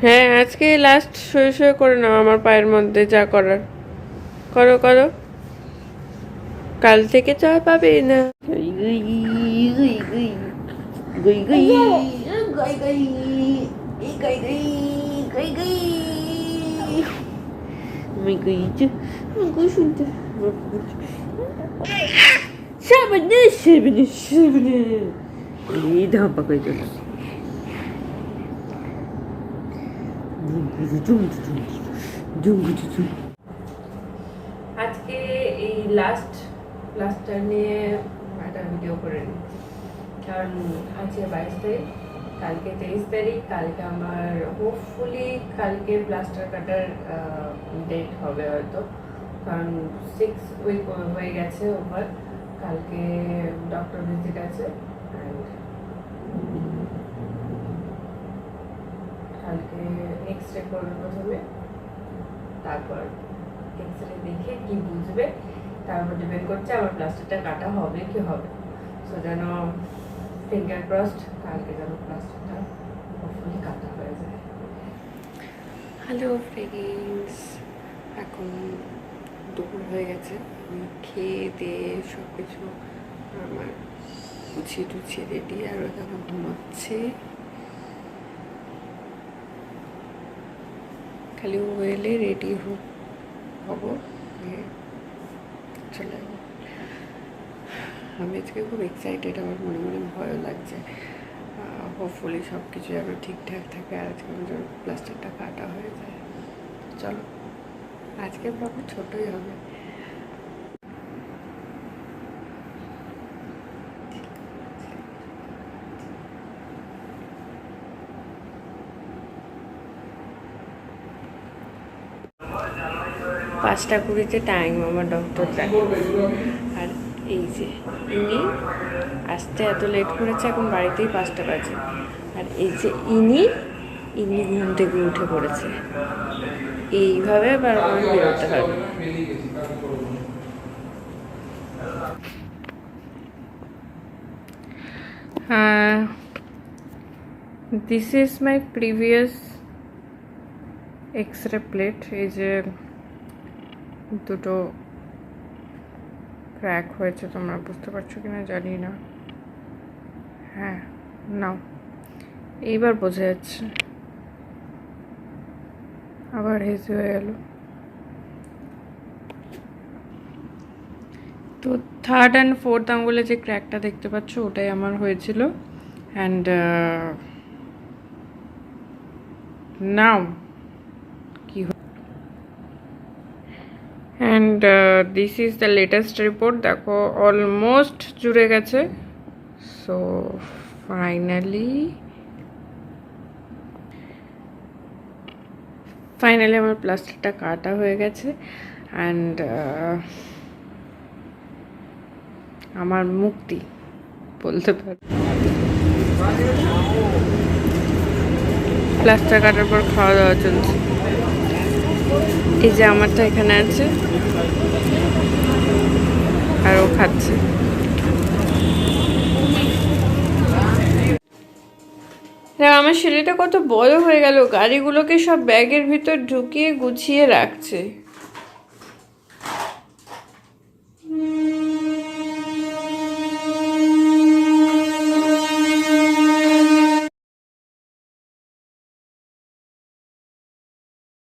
হ্যাঁ আজকে লাস্ট শুয়ে শুয়ে করে নাও আমার পায়ের মধ্যে যা করার। করো করো। কাল থেকে চা পাবে না। সাবানে সাবানে সাবানে এই ধাপা করে চলেছে আজকে এই লাস্ট লাস্টটা নিয়ে একটা ভিডিও করে নিই কারণ আজকে বাইশ তারিখ, কালকে তেইশ তারিখ, কালকে আমার হোপফুলি কালকে প্লাস্টার কাটার ডেট হবে হয়তো। কারণ সিক্স উইক হয়ে গেছে ওভার কালকে ডক্টর ভিজিট আছে and কালকে এক্স রে করবে প্রথমে। তারপর এক্স রে দেখে কি বুঝবে তারপর ডিপেন্ড করছে আমার প্লাস্টারটা কাটা হবে কি হবে। সো যেন ফিঙ্গার ক্রসড কালকে যেন প্লাস্টারটা হোপফুলি কাটা হয়ে যায়। হ্যালো ফ্রেন্ডস এখন দুপুর হয়ে গেছে। খেয়ে দিয়ে সব কিছু আমার গুছিয়ে টুছিয়ে রেডি আর এখন ঘুমাচ্ছে। খালি ও এলে রেডি হব হয়ে চলে যাব আমি আজকে খুব এক্সাইটেড আমার মনে মনে ভয়ও লাগছে হোপফুলি সব কিছু যেন ঠিকঠাক থাকে আর আজকে যেন প্লাস্টারটা কাটা হয়ে যায় চলো আজকে ব্লগটা ছোটোই হবে পাঁচটা কুড়িতে টাইম আমার ডক্টর আর এই যে ইনি আসতে এত লেট করেছে, এখন বাড়িতেই পাঁচটা বাজে। আর এই যে ইনি ইনি ঘুম থেকে উঠে পড়েছে। এইভাবে বারবার বেরোতে হবে this is my previous X ray plate এই যে দুটো ক্র্যাক হয়েছে, তোমরা বুঝতে পারছ কিনা জানি না। হ্যাঁ নাও। এইবার বোঝা যাচ্ছে। আবার হেজি হয়ে গেল। তো থার্ড অ্যান্ড ফোর্থ আঙ্গুলে যে ক্র্যাকটা দেখতে পাচ্ছ, ওটাই আমার হয়েছিল। অ্যান্ড নাও কি and this is the latest report দেখো অলমোস্ট জুড়ে গেছে। সো ফাইনালি ফাইনালি আমার প্লাস্টারটা কাটা হয়ে গেছে। অ্যান্ড আমার মুক্তি বলতে পারি। প্লাস্টার কাটার পর খাওয়া দাওয়া চলছে। এই যে আমারটা এখানে আছে। আর ও খাচ্ছে। আমার ছেলেটা কত বড় হয়ে গেল। গাড়িগুলোকে সব ব্যাগের ভিতর ঢুকিয়ে গুছিয়ে রাখছে।